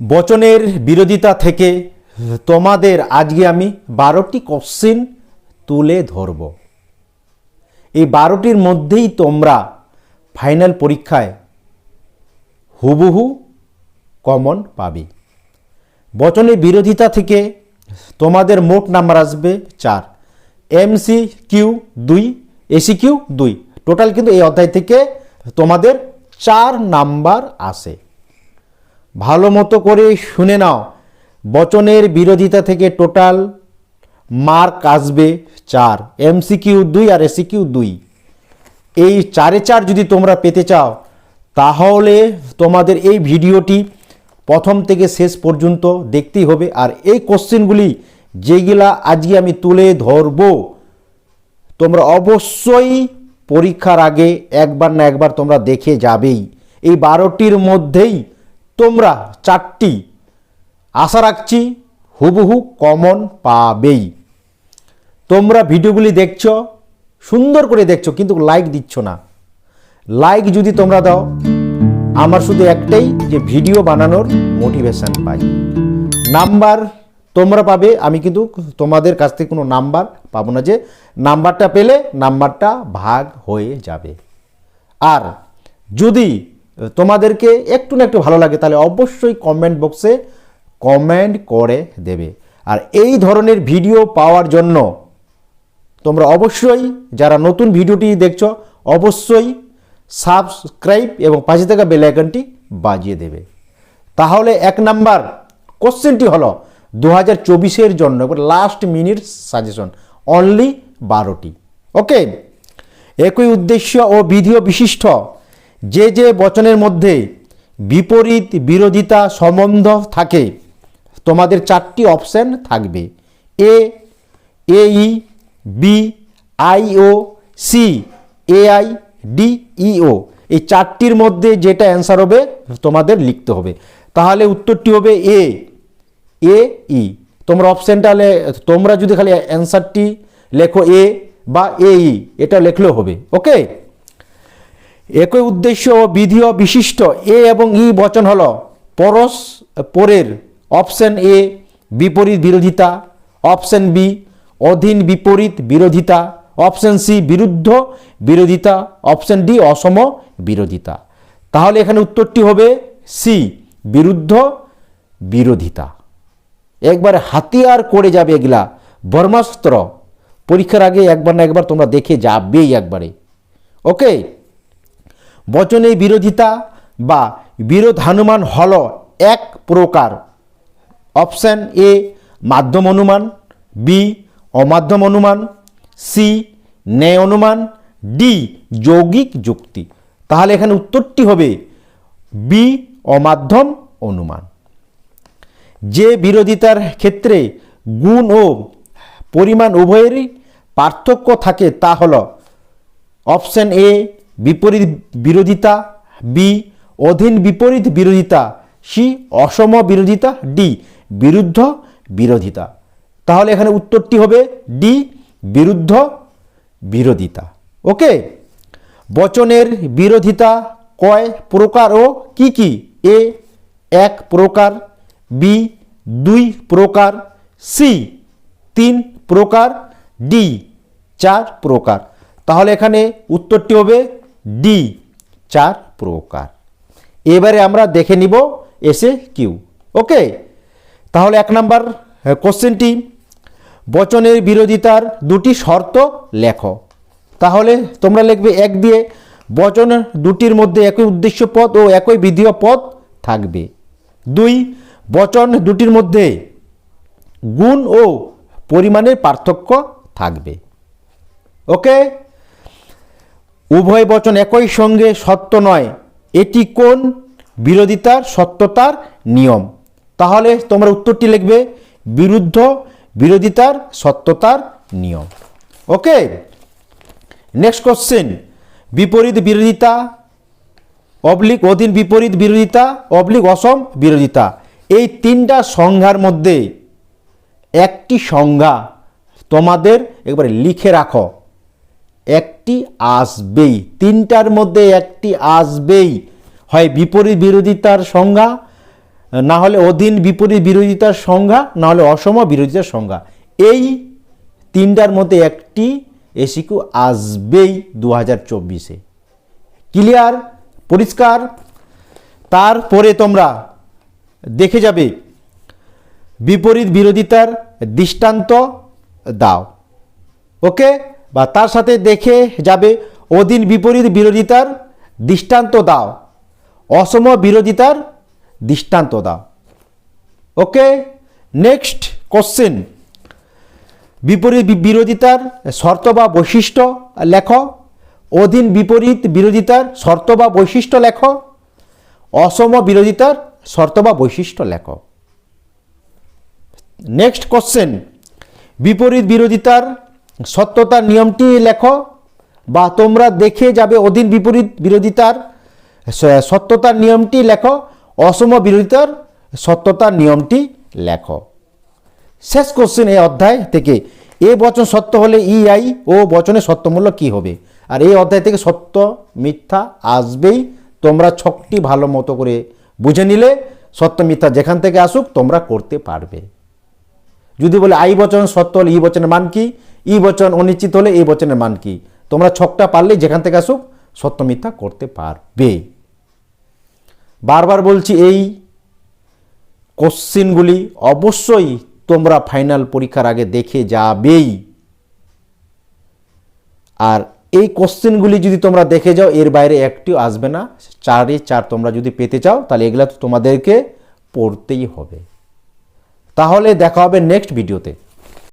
বচনের বিরোধিতা থেকে তোমাদের আজকে আমি বারোটি কোশ্চিন তুলে ধরব। এই বারোটির মধ্যেই তোমরা ফাইনাল পরীক্ষায় হুবহু কমন পাবে। বচনের বিরোধিতা থেকে তোমাদের মোট নাম্বার আসবে চার। এমসি কিউ দুই, এসি কিউ দুই। টোটাল কিন্তু এই অধ্যায় থেকে তোমাদের চার নাম্বার আসে। ভালো মতো করে শুনে নাও। বচনের বিরোধিতা থেকে টোটাল মার্ক আসবে চার। এমসিকিউ দুই আর এসিকিউ দুই। এই চারে চার যদি তোমরা পেতে চাও, তাহলে তোমাদের এই ভিডিওটি প্রথম থেকে শেষ পর্যন্ত দেখতেই হবে। আর এই কোশ্চেনগুলি যেগুলা আজকে আমি তুলে ধরব, তোমরা অবশ্যই পরীক্ষার আগে একবার না একবার তোমরা দেখে যাবেই। এই বারোটির মধ্যেই তোমরা চারটি আশা রাখছি হুবহু কমন পাবেই। তোমরা ভিডিওগুলি দেখছ, সুন্দর করে দেখছ, কিন্তু লাইক দিচ্ছ না। লাইক যদি তোমরা দাও, আমার শুধু একটাই যে ভিডিও বানানোর মোটিভেশন পাই। নাম্বার তোমরা পাবে, আমি কিন্তু তোমাদের কাছ থেকে কোনো নাম্বার পাবো না যে নাম্বারটা পেলে নাম্বারটা ভাগ হয়ে যাবে। আর যদি তোমাদেরকে একটু না একটু ভালো লাগে, তাহলে অবশ্যই কমেন্ট বক্সে কমেন্ট করে দেবে। আর এই ধরনের ভিডিও পাওয়ার জন্য তোমরা অবশ্যই যারা নতুন ভিডিওটি দেখছ, অবশ্যই সাবস্ক্রাইব এবং পাশে থাকা বেল আইকনটি বাজিয়ে দেবে। তাহলে এক নাম্বার কোশ্চেনটি হলো দু হাজার চব্বিশের জন্য লাস্ট মিনিট সাজেশন অনলি বারোটি। ওকে একই উদ্দেশ্য ও বিধিও বিশিষ্ট। যে যে বচনের মধ্যে বিপরীত বিরোধিতা সম্বন্ধ থাকে, তোমাদের চারটি অপশান থাকবে। এ এই বি, আই, ও, সি, এ, আই, ডি ইও এই চারটির মধ্যে যেটা অ্যান্সার হবে, তোমাদের লিখতে হবে। তাহলে উত্তরটি হবে এ এ, ই। তোমরা অপশানটা তোমরা যদি খালি অ্যান্সারটি লেখো এ বা এ, ই, এটা লেখলেও হবে, ওকে? একই উদ্দেশ্য ও বিধি ও বিশিষ্ট এ এবং ই বচন হল পরস, পরের, অপশন এ, বিপরীত বিরোধিতা, অপশন বি, অধীন বিপরীত বিরোধিতা, অপশন সি, বিরুদ্ধ বিরোধিতা, অপশন ডি, অসম বিরোধিতা। তাহলে এখানে উত্তরটি হবে সি, বিরুদ্ধ বিরোধিতা। একবার হাতিয়ার করে যাবে এগুলা ব্রহ্মাস্ত্র পরীক্ষার আগে একবার না একবার তোমরা দেখে যাবেই একবারে। ওকে? বচনের বিরোধিতা বা বিরোধানুমান হল এক প্রকার। অপশান এ, মাধ্যম অনুমান, বি, অমাধ্যম অনুমান, সি, ন্যায় অনুমান, ডি, যৌগিক যুক্তি। তাহলে এখানে উত্তরটি হবে বি, অমাধ্যম অনুমান। যে বিরোধিতার ক্ষেত্রে গুণ ও পরিমাণ উভয়েরই পার্থক্য থাকে তা হল অপশান এ বিপরীত বিরোধিতা, বি, অধীন বিপরীত বিরোধিতা, সি, অসম বিরোধিতা, ডি, বিরুদ্ধ বিরোধিতা। তাহলে এখানে উত্তরটি হবে ডি, বিরুদ্ধ বিরোধিতা। ওকে? বচনের বিরোধিতা কয় প্রকার ও কি কি? এ, এক প্রকার, বি, দুই প্রকার, সি, তিন প্রকার, ডি, চার প্রকার। তাহলে এখানে উত্তরটি হবে ডি চার প্রকার। এবারে আমরা দেখে নিব এসে কিউ ওকে তাহলে এক নাম্বার কোশ্চেনটি। বচনের বিরোধিতার দুটি শর্ত লেখো। তাহলে তোমরা লিখবে এক দিয়ে বচন দুটির মধ্যে একই উদ্দেশ্য পদ ও একই বিধীয় পদ থাকবে। দুই, বচন দুটির মধ্যে গুণ ও পরিমাণের পার্থক্য থাকবে। ওকে উভয় বচন একই সঙ্গে সত্য নয়। এটি কোন? বিরোধিতার সত্যতার নিয়ম। তাহলে তোমরা উত্তরটি লিখবে, বিরুদ্ধ বিরোধিতার সত্যতার নিয়ম। ওকে? নেক্সট কোশ্চেন বিপরীত বিরোধিতা অবলিক অধীন বিপরীত বিরোধিতা অবলিক অসম বিরোধিতা। এই তিনটা সংজ্ঞার মধ্যে একটি সংজ্ঞা তোমাদের একবারে লিখে রাখো। একটি আসবেই, তিনটার মধ্যে একটি আসবেই। হয় বিপরীত বিরোধিতার সংজ্ঞা, না হলে অধীন বিপরীত বিরোধিতার সংজ্ঞা, না হলে অসম বিরোধিতার সংজ্ঞা। এই তিনটার মধ্যে একটি এসিকিউ আসবেই দু হাজার চব্বিশে। ক্লিয়ার? পরিষ্কার? তারপরে তোমরা দেখে যাবে। বিপরীত বিরোধিতার দৃষ্টান্ত দাও। ওকে? বা তার সাথে দেখে যাবে অধীন বিপরীত বিরোধিতার দৃষ্টান্ত দাও। অসম বিরোধিতার দৃষ্টান্ত দাও। Okay, next question. বিপরীত বিরোধিতার শর্ত বা বৈশিষ্ট্য লেখ। অধীন বিপরীত বিরোধিতার শর্ত বা বৈশিষ্ট্য লেখ। অসম বিরোধিতার শর্ত বা বৈশিষ্ট্য লেখ। Next question. বিপরীত বিরোধিতার সত্যতার নিয়মটি লেখো বা তোমরা দেখে যাবে অধীন বিপরীত বিরোধিতার সত্যতার নিয়মটি লেখো, অসম বিরোধিতার সত্যতার নিয়মটি লেখো। শেষ কোশ্চেন এই অধ্যায় থেকে, এ বচন সত্য হলে ই আই ও বচনের সত্যমূল্য কি হবে? আর এই অধ্যায় থেকে সত্য, মিথ্যা আসবেই, তোমরা ছকটি ভালো মতো করে বুঝে নিলে, সত্য, মিথ্যা যেখান থেকে আসুক তোমরা করতে পারবে। যদি বলে আই বচন, সত্য হলে ই বচনের মান কি? ই বচন অনিশ্চিত হলে এই বচনের মান কি? তোমরা ছকটা পারলেই যেখান থেকে আসুক, সত্য মিথ্যা করতে পারবে। বারবার বলছি এই কোশ্চিনগুলি অবশ্যই তোমরা ফাইনাল পরীক্ষার আগে দেখে যাবেই। আর এই কোশ্চেনগুলি যদি তোমরা দেখে যাও, এর বাইরে একটিও আসবে না। চারে চার তোমরা যদি পেতে চাও, তাহলে এগুলা তো তোমাদেরকে পড়তেই হবে। তাহলে দেখা হবে নেক্সট ভিডিওতে